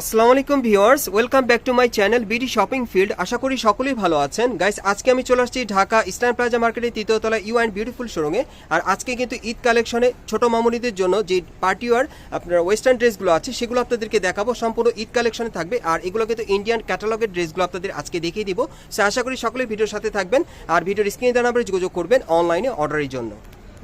আসসালামু আলাইকুম viewers, welcome back to my channel B D shopping field. আশা করি সকলেই ভালো আছেন। গাইস, আজকে আমি চলে আসছি ঢাকা ইস্টার্ন প্লাজা মার্কেটের তৃতীয় তলা ইউ অ্যান্ড বিউটিফুল শোরুমে। আর আজকে কিন্তু ঈদ কালেকশনে ছোট মামুনিদের জন্য যে পার্টি ওয়ার আপনার ওয়েস্টার্ন ড্রেসগুলো আছে, সেগুলো আপনাদেরকে দেখাবো। সম্পূর্ণ ঈদ কালেকশনে থাকবে। আর এগুলো কিন্তু ইন্ডিয়ান ক্যাটালগের ড্রেসগুলো আপনাদের আজকে দেখিয়ে দিব। সো আশা করি সকলেই ভিডিওর সাথে থাকবেন। আর ভিডিওর স্ক্রিনে দেওয়া নাম্বারে যোগাযোগ করবেন অনলাইনে অর্ডারের জন্য।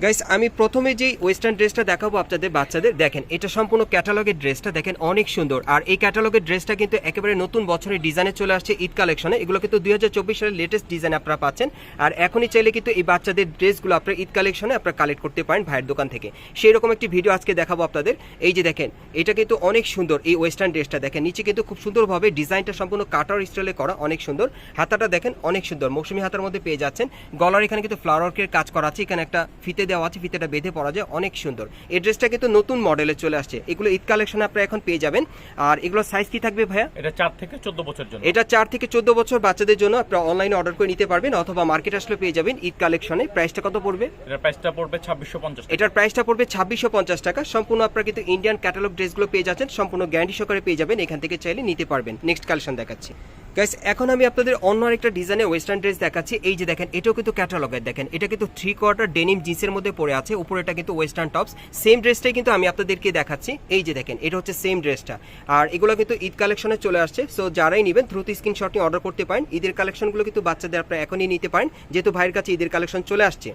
গাইস আমি প্রথমে যেই ওয়েস্টার্ন ড্রেসটা দেখাবো আপনাদের বাচ্চাদের, দেখেন, এটা সম্পূর্ণ ক্যাটালগের ড্রেসটা দেখেন, অনেক সুন্দর। আর এই ক্যাটালগের ড্রেসটা কিন্তু একেবারে নতুন বছরের ডিজাইনে চলে আসছে ঈদ কালেকশনে এগুলো কিন্তু দুই হাজার চব্বিশ সালের লেটেস্ট ডিজাইন আপনারা পাচ্ছেন। আর এখনই চাইলে কিন্তু এই বাচ্চাদের ড্রেসগুলো আপনারা ঈদ কালেকশনে আপনারা কালেক্ট করতে পারেন ভাইয়ের দোকান থেকে। সেই রকম একটি ভিডিও আজকে দেখাবো আপনাদের। এই যে দেখেন, এটা কিন্তু অনেক সুন্দর এই ওয়েস্টার্ন ড্রেসটা দেখেন, নিচে কিন্তু খুব সুন্দরভাবে ডিজাইনটা সম্পূর্ণ কাটার স্টাইলে করা, অনেক সুন্দর। হাতাটা দেখেন, অনেক সুন্দর। মৌসুমি হাতার মধ্যে পেয়ে যাচ্ছেন। গলার এখানে কিন্তু ফ্লাওয়ার ওয়ার্কের কাজ করা আছে। এখানে একটা ফিতে দেওয়া আছে ফিতেটা বেঁধে পরা যায় অনেক সুন্দর। এই ড্রেসটা কিন্তু নতুন মডেলে চলে আসছে। এগুলো ঈদ কালেকশনে আপনারা এখন পেয়ে যাবেন। আর এগুলো সাইজ কি থাকবে ভাইয়া? এটা চার থেকে চোদ্দ বছর জন্য। এটা চার থেকে চোদ্দ বছর বাচ্চাদের জন্য আপনারা অনলাইনে অর্ডার করে নিতে পারবেন অথবা মার্কেট আসলে পেয়ে যাবেন ঈদ কালেকশনে। প্রাইসটা কত পড়বে? এটার প্রাইসটা পড়বে ছাব্বিশশো পঞ্চাশ এটার প্রাইসটা পড়বে ছাব্বিশশো পঞ্চাশ টাকা। সম্পূর্ণ আপনারা কিন্তু ইন্ডিয়ান ক্যাটালগ ড্রেসগুলো পেয়ে যাচ্ছেন। সম্পূর্ণ গ্যারান্টি সহকারে পেয়ে যাবেন। এখান থেকে চাইলে নিতে পারবেন। নেক্সট কালেকশন দেখাচ্ছি। গাইস এখন আমি আপনাদের অন্য আরেকটা ডিজাইনে ওয়েস্টার্ন ড্রেস দেখাচ্ছি। এই যে দেখেন এটাও কিন্তু ক্যাটালগের দেখেন এটা কিন্তু থ্রি কোয়ার্টার ডেনিম জিন্সের মধ্যে পড়ে আছে উপরে এটা কিন্তু ওয়েস্টার্ন টপস সেম ড্রেসটাই কিন্তু আমি আপনাদেরকে দেখাচ্ছি। এই যে দেখেন এটা হচ্ছে সেম ড্রেসটা আর এগুলো কিন্তু ঈদ কালেকশনে চলে আসছে সো যারাই নেবেন দ্রুত স্ক্রিনশট নিয়ে অর্ডার করতে পারেন। ঈদের কালেকশনগুলো কিন্তু বাচ্চাদের আপনারা এখনই নিতে পারেন যেহেতু ভাইয়ের কাছে ঈদের কালেকশন চলে আসছে।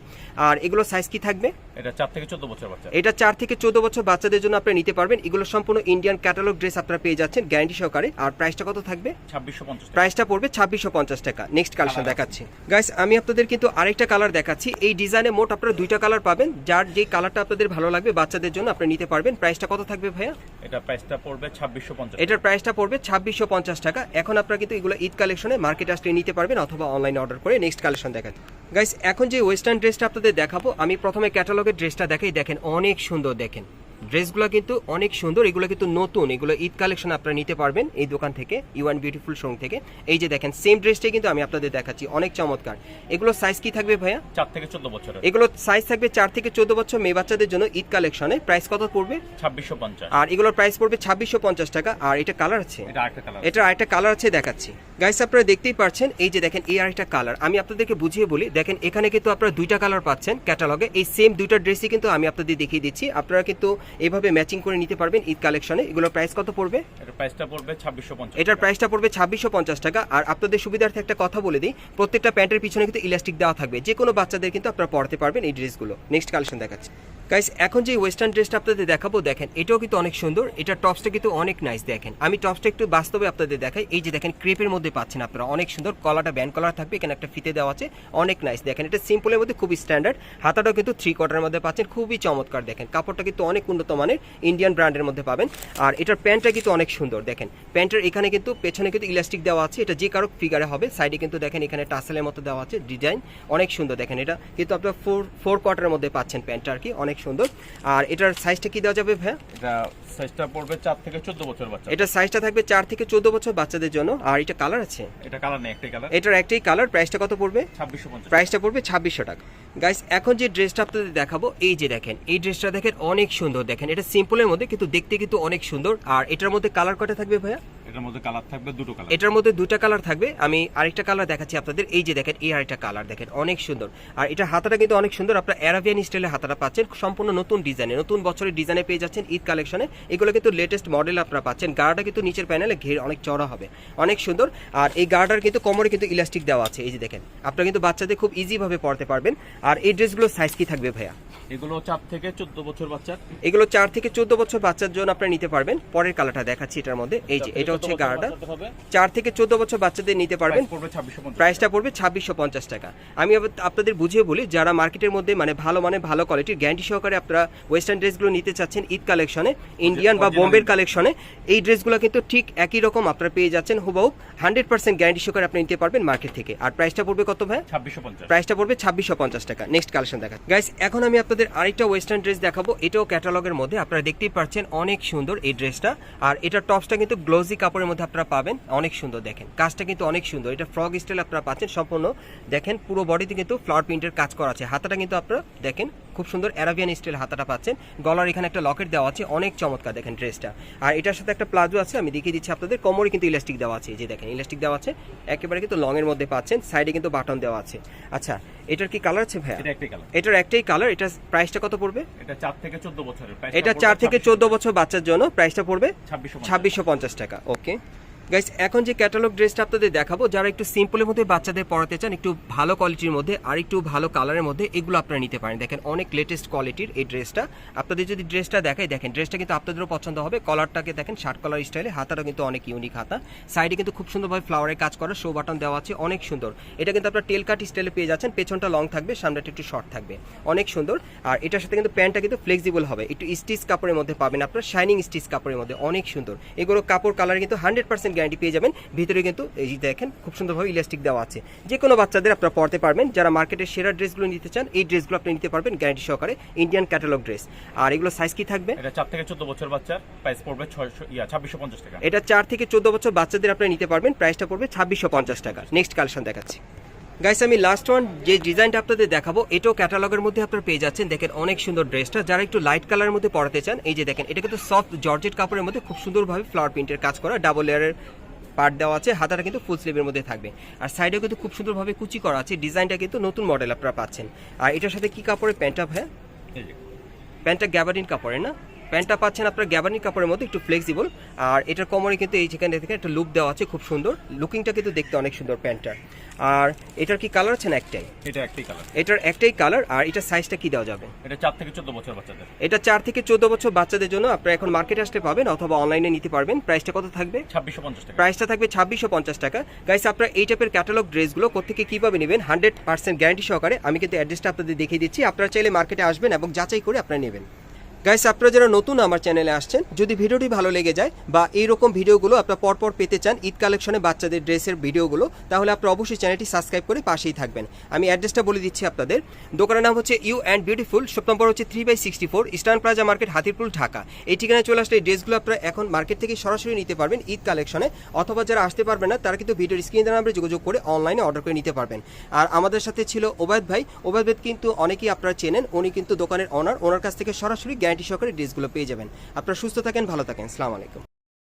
আর এগুলো সাইজ কি থাকবে? এটা চার থেকে চোদ্দ বছর বাচ্চা। এটা চার থেকে চোদ্দ বছর বাচ্চাদের জন্য আপনারা নিতে পারবেন। এগুলো সম্পূর্ণ ইন্ডিয়ান ক্যাটালগ ড্রেস আপনারা পেয়ে যাচ্ছেন গ্যারান্টি সহকারে। আর প্রাইসটা কত থাকবে? ছাব্বিশশো পঞ্চাশ প্রাইসটা পড়বে ছাব্বিশশো পঞ্চাশ টাকা। নেক্সট কালেকশন দেখাচ্ছি। গাইস আমি আপনাদের কিন্তু আরেকটা কালার দেখাচ্ছি। এই ডিজাইনে মোট আপনারা দুইটা কালার পাবেন। যার যেই কালারটা আপনাদের ভালো লাগবে বাচ্চাদের জন্য আপনি নিতে পারবেন। প্রাইসটা কত থাকবে ভাইয়া? এটা প্রাইসটা পড়বে ছাব্বিশশো পঞ্চাশ। এটার প্রাইসটা পড়বে ছাব্বিশশো পঞ্চাশ টাকা। এখন আপনারা কিন্তু এগুলো ঈদ কালেকশনে মার্কেট আসলে নিতে পারবেন অথবা অনলাইনে অর্ডার করে নেক্সট কালেকশন দেখাতে গাইস এখন যে ওয়েস্টার্ন ড্রেসটা আপনাদের দেখাবো আমি প্রথমে ক্যাটালগের ড্রেসটা দেখাই। দেখেন অনেক সুন্দর দেখেন। ড্রেসগুলো কিন্তু অনেক সুন্দর এগুলো কিন্তু নতুন এগুলো ঈদ কালেকশন আপনারা নিতে পারবেন এই দোকান থেকে ইউ অ্যান্ড বিউটিফুল শোরুম থেকে। এই যে দেখেন সেম ড্রেসটাই কিন্তু আমি আপনাদের দেখাচ্ছি অনেক চমৎকার। এগুলো সাইজ কি থাকবে ভাইয়া? চার থেকে চোদ্দ বছরের। এগুলো সাইজ থাকবে চার থেকে চোদ্দ বছর মেয়ে বাচ্চাদের জন্য ঈদ কালেকশনে প্রাইস কত পড়বে? ছাব্বিশশো পঞ্চাশ। আর এগুলোর প্রাইস পড়বে ছাব্বিশশো পঞ্চাশ টাকা। আর এটা কালার আছে? এটা আরেকটা কালার এটা আরেকটা কালার আছে দেখাচ্ছি। গাইস আপনারা দেখতেই পাচ্ছেন এই যে দেখেন এই আরেকটা কালার আমি আপনাদেরকে বুঝিয়ে বলি দেখেন এখানে কিন্তু আপনারা দুইটা কালার পাচ্ছেন ক্যাটালগে এই সেম দুইটা ড্রেসই কিন্তু আমি আপনাদের দেখিয়ে দিচ্ছি। আপনারা কিন্তু এভাবে ম্যাচিং করে নিতে পারবেন ঈদ কালেকশনে। এগুলোর প্রাইস কত পড়বে? এটার প্রাইসটা পড়বে ছাব্বিশশো পঞ্চাশ এটার প্রাইসটা পড়বে ছাব্বিশশো পঞ্চাশ টাকা। আর আপনাদের সুবিধার্থে একটা কথা বলে দিই প্রত্যেকটা প্যান্টের পিছনে কিন্তু ইলাস্টিক দেওয়া থাকবে। যে কোনো বাচ্চাদের কিন্তু আপনারা পড়তে পারবেন এই ড্রেসগুলো নেক্সট কালেকশন দেখাচ্ছি। গাইস এখন যে ওয়েস্টার্ন ড্রেসটা আপনাদের দেখাবো, দেখেন, এটাও কিন্তু অনেক সুন্দর, এটা টপসটা কিন্তু অনেক নাইস দেখেন। আমি টপসটা একটু বাস্তবে আপনাদের দেখাই, এই যে দেখেন ক্রেপের মধ্যে পাচ্ছেন আপনারা, অনেক সুন্দর, কলাটা ব্যান্ড কলার থাকবে, এখানে একটা ফিতে দেওয়া আছে, অনেক নাইস দেখেন, এটা সিম্পলের মধ্যে খুবই স্ট্যান্ডার্ড হাতাটাও কিন্তু থ্রি কোয়ার্টারের মধ্যে পাচ্ছেন, খুবই চমৎকার, দেখেন, কাপড়টা কিন্তু অনেক উন্নত মানের ইন্ডিয়ান ব্র্যান্ডের মধ্যে পাবেন, আর এটার প্যান্টটা কিন্তু অনেক সুন্দর, দেখেন, প্যান্টের এখানে কিন্তু, পেছনে কিন্তু ইলাস্টিক দেওয়া আছে, এটা যে কারও ফিগারে হবে সাইডে কিন্তু দেখেন, এখানে টাসেলের মতো দেওয়া আছে ডিজাইন অনেক সুন্দর, দেখেন, এটা কিন্তু আপনার ফোর ফোর কোয়ার্টারের মধ্যে পাচ্ছেন প্যান্টটা আর কি, অনেক সুন্দর। আর এটার সাইজটা কি দেওয়া যাবে ভাইয়া? এটা সাইজটা পড়বে চার থেকে চোদ্দ বছর বাচ্চা। এটা সাইজটা থাকবে চার থেকে চোদ্দ বছর বাচ্চাদের জন্য। আর এটা কালার আছে? এটা কালার নেই একটাই কালার এটার একটাই কালার প্রাইসটা কত পড়বে? ছাব্বিশশো পঞ্চাশ। প্রাইসটা পড়বে ছাব্বিশশো টাকা। গাইস এখন যে ড্রেসটা আপনাদের দেখাবো এই যে দেখেন এই ড্রেসটা দেখেন অনেক সুন্দর। দেখেন এটা সিম্পলের মধ্যে কিন্তু দেখতে কিন্তু অনেক সুন্দর। আর এটার মধ্যে কালার কটা থাকবে ভাইয়া? এটার মধ্যে কালার থাকবে দুটো কালার এটার মধ্যে দুটা কালার থাকবে। আমি আরেকটা কালার দেখাচ্ছি আপনাদের। এই যে দেখেন এই আরেকটা কালার দেখেন অনেক সুন্দর। আর এটা হাতাটা কিন্তু অনেক সুন্দর। আপনার অ্যারাবিয়ান স্টাইলে হাতাটা পাচ্ছেন। সম্পূর্ণ নতুন ডিজাইনে নতুন বছরের ডিজাইনে পেয়ে যাচ্ছেন ঈদ কালেকশনে এগুলো কিন্তু লেটেস্ট মডেল আপনারা পাচ্ছেন। গাড়াটা কিন্তু নিচের প্যানেলে ঘের অনেক চড়া হবে। অনেক সুন্দর। আর এই গাড়াটার কিন্তু কোমরে কিন্তু ইলাস্টিক দেওয়া আছে। এই যে দেখেন আপনারা কিন্তু বাচ্চাদের খুব ইজি ভাবে পড়তে পারবেন। আর এই ড্রেসগুলোর সাইজ কি থাকবে ভাইয়া? এগুলো চার থেকে চোদ্দ বছর বাচ্চার। এগুলো চার থেকে চোদ্দ বছর বাচ্চার জন্য আপনারা নিতে পারবেন। পরের কালারটা দেখাচ্ছি এটার মধ্যে। এই যে এটা হচ্ছে গাড়াটা। চার থেকে চোদ্দ বছর বাচ্চাদের নিতে পারবেন। প্রাইসটা পড়বে ছাব্বিশশো পঞ্চাশ টাকা। আমি আপনাদের বুঝিয়ে বলি যারা মার্কেটের মধ্যে মানে ভালো মানে ভালো কোয়ালিটির গ্যারান্টি সহকারে আপনারা ওয়েস্টার্ন ড্রেসগুলো নিতে চাচ্ছেন ঈদ কালেকশনে ইন্ডিয়ান বা বোম্বের কালেকশনে এই ড্রেসগুলো কিন্তু ঠিক একই রকম আপনারা পেয়ে যাচ্ছেন। হুবহু হান্ড্রেড পার্সেন্ট গ্যারান্টি সহকারে আপনি নিতে পারবেন মার্কেট থেকে। আর প্রাইসটা পড়বে কত ভাই? ছাব্বিশশো প্রাইসটা পড়বে ছাব্বিশশো পঞ্চাশ টাকা। নেক্সট কালেকশন দেখা গাইস এখন আমি আপনাদের আরেকটা ওয়েস্টার্ন ড্রেস দেখাবো। এটাও ক্যাটালগের মধ্যে। আপনারা দেখতেই পাচ্ছেন অনেক সুন্দর এই ড্রেসটা আর এটার টপসটা কিন্তু গ্লোজি কাপড়ের মধ্যে আপনারা পাবেন, অনেক সুন্দর দেখেন। কাজটা কিন্তু অনেক সুন্দর। এটা ফ্রক স্টাইল আপনারা পাচ্ছেন, সম্পূর্ণ দেখেন, পুরো বডিতে কিন্তু ফ্লাওয়ার প্রিন্টের কাজ করা আছে। হাতাটা কিন্তু আপনারা দেখেন খুব সুন্দর অ্যারাবিয়ান স্টাইল হাতাটা পাচ্ছেন। গলার এখানে একটা লকেট দেওয়া আছে অনেক চমৎকার দেখেন ড্রেসটা আর এটার সাথে একটা প্লাজো আছে আমি দেখিয়ে দিচ্ছি আপনাদের কোমরে কিন্তু ইলাস্টিক দেওয়া আছে যে দেখেন ইলাস্টিক দেওয়া আছে একেবারে কিন্তু লং এর মধ্যে পাচ্ছেন সাইডে কিন্তু বাটন দেওয়া আছে। আচ্ছা এটার কি কালার আছে এটা কালার এটার একটাই কালার এটার প্রাইসটা কত পড়বে? এটা চার থেকে চোদ্দ বছরের price এটা টা চার থেকে 26 চোদ্দ বছর বাচ্চার জন্য প্রাইসটা পড়বে ছাব্বিশশো ছাব্বিশশো পঞ্চাশ টাকা ওকে গাইস এখন যে ক্যাটালগ ড্রেসটা আপনাদের দেখাবো, যারা একটু সিম্পলের মধ্যে বাচ্চাদের পড়াতে চান, একটু ভালো কোয়ালিটির মধ্যে আর একটু ভালো কালারের মধ্যে, এগুলো আপনারা নিতে পারেন। দেখেন, অনেক লেটেস্ট কোয়ালিটির এই ড্রেসটা আপনাদের যদি ড্রেসটা দেখাই, দেখেন ড্রেসটা কিন্তু আপনাদেরও পছন্দ হবে। কলারটাকে দেখেন শার্ট কলার স্টাইলে হাতাটা কিন্তু অনেক ইউনিক হাতা। সাইডে কিন্তু খুব সুন্দরভাবে ফ্লাওয়ারের কাজ করা শো বাটন দেওয়া আছে, অনেক সুন্দর। এটা কিন্তু আপনার টেল কাট স্টাইলে পেয়ে যাচ্ছেন, পেছনটা লং থাকবে, সামনেটা একটু শর্ট থাকবে। অনেক সুন্দর। আর এটার সাথে কিন্তু প্যান্টটা কিন্তু ফ্লেক্সিবল হবে। একটু স্টিচ কাপড়ের মধ্যে পাবেন আপনার শাইনিং স্টিচ কাপড়ের মধ্যে, অনেক সুন্দর। এগুলো কাপড় কালার কিন্তু হান্ড্রেড গ্যারান্টি পেয়ে যাবেন। ভিতরে কিন্তু এই যে দেখেন খুব সুন্দরভাবে ইলাস্টিক দেওয়া আছে। যে কোনো বাচ্চাদের আপনারা পড়তে পারবেন। যারা মার্কেটের সেরা ড্রেসগুলো নিতে চান এই ড্রেসগুলো আপনি নিতে পারবেন গ্যারান্টি সহকারে ইন্ডিয়ান ক্যাটালগ ড্রেস আর এগুলো সাইজ কি থাকবে? এটা চার থেকে চোদ্দ বছর বাচ্চার প্রাইস পড়বে ইয়া ছাব্বিশশো পঞ্চাশ টাকা। এটা চার থেকে চোদ্দ বছর বাচ্চাদের আপনি নিতে পারবেন প্রাইসটা পড়বে ছাব্বিশশো পঞ্চাশ টাকা। নেক্সট কালেকশন দেখাচ্ছি। গাইস আমি লাস্ট ওয়ান যে ডিজাইনটা আপনাদের দেখাবো এটাও ক্যাটালগের মধ্যে আপনারা পেয়ে যাচ্ছেন। দেখেন অনেক সুন্দর ড্রেসটা। যারা একটু লাইট কালারের মধ্যে পড়াতে চান এই যে দেখেন এটা কিন্তু সফট জর্জেট কাপড়ের মধ্যে খুব সুন্দরভাবে ফ্লাওয়ার প্রিন্টের কাজ করা। ডাবল লেয়ারের পার্ট দেওয়া আছে হাতাটা কিন্তু ফুল স্লিভের মধ্যে থাকবে। আর সাইডেও কিন্তু খুব সুন্দরভাবে কুচি করা আছে। ডিজাইনটা কিন্তু নতুন মডেল আপনারা পাচ্ছেন। আর এটার সাথে কি কাপড়ের প্যান্টটা ভাই প্যান্টটা গ্যাবারিন কাপড়ের না? প্যান্টটা পাচ্ছেন আপনার গ্যাবারিন কাপড়ের মধ্যে একটু ফ্লেক্সিবল আর এটার কোমরে কিন্তু এই যেখানে থেকে একটা লুক দেওয়া আছে খুব সুন্দর। লুকিংটা কিন্তু দেখতে অনেক সুন্দর প্যান্টটা আর এটার কি কালার আছে না একটাই? এটা একটাই কালার এটার একটাই কালার আর এটার সাইজটা কি দেওয়া যাবে? এটা চার থেকে চোদ্দ বছর বাচ্চাদের। এটা চার থেকে চোদ্দ বছর বাচ্চাদের জন্য আপনারা এখন মার্কেটে আসতে পাবেন অথবা অনলাইনে নিতে পারবেন। প্রাইসটা কত থাকবে? ছাব্বিশশো পঞ্চাশ টাকা। প্রাইসটা থাকবে ছাব্বিশশো পঞ্চাশ টাকা। গাইস আপনারা এই টাইপের ক্যাটালগ ড্রেসগুলো কোথেকে কীভাবে নেবেন? হান্ড্রেড পার্সেন্ট গ্যারান্টি সহকারে আমি কিন্তু অ্যাড্রেসটা আপনাদের দেখিয়ে দিচ্ছি। আপনারা চাইলে মার্কেটে আসবেন এবং যাচাই করে আপনারা নেবেন। গাইস আপনারা যারা নতুন আমার চ্যানেলে আসছেন, যদি ভিডিওটি ভালো লেগে যায় বা এইরকম ভিডিওগুলো আপনারা পরপর পেতে চান ঈদ কালেকশনে বাচ্চাদের ড্রেসের ভিডিওগুলো, তাহলে আপনারা অবশ্যই চ্যানেলটি সাবস্ক্রাইব করে পাশেই থাকবেন। আমি অ্যাড্রেসটা বলে দিচ্ছি আপনাদের। দোকানের নাম হচ্ছে you and beautiful shop number হচ্ছে three by sixty four eastern plaza market Hatirpul, Dhaka. এই ঠিকানায় চলে আসলে এই ড্রেসগুলো আপনারা এখন মার্কেট থেকে সরাসরি নিতে পারবেন ঈদ কালেকশনে অথবা যারা আসতে পারবেন না, তারা কিন্তু ভিডিওর স্ক্রিন নাম্বারে যোগাযোগ করে অনলাইনে অর্ডার করে নিতে পারবেন। আর আমাদের সাথে ছিল ওবায়দ ভাই। ওবায়দ ভাই কিন্তু অনেকেই আপনারা চেনেন, উনি কিন্তু দোকানের অনার ওনার কাছ থেকে সরাসরি গ্যারান্টি সহকারে ড্রেসগুলো পেয়ে যাবেন। আপনারা সুস্থ থাকেন ভালো থাকেন। সালাম আলাইকুম